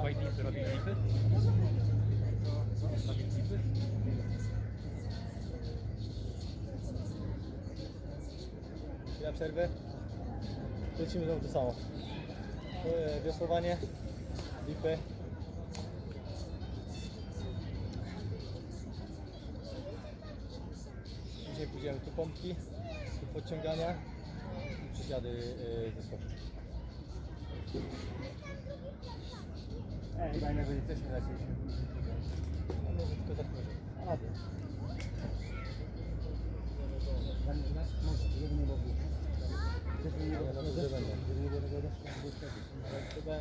dawaj lipy, robisz lipy? Robisz lipy? Chwila przerwy. Lecimy znowu to samo. E, Wiosłowanie, lipy. Dzisiaj pójdziemy tu pompki, tu podciągania i przysiady e, ze skoku. Fajnego może tak może. A. Może, żeby nie było. Żeby nie Nie, było no to że będę. Żeby nie było tego deszczu, żeby było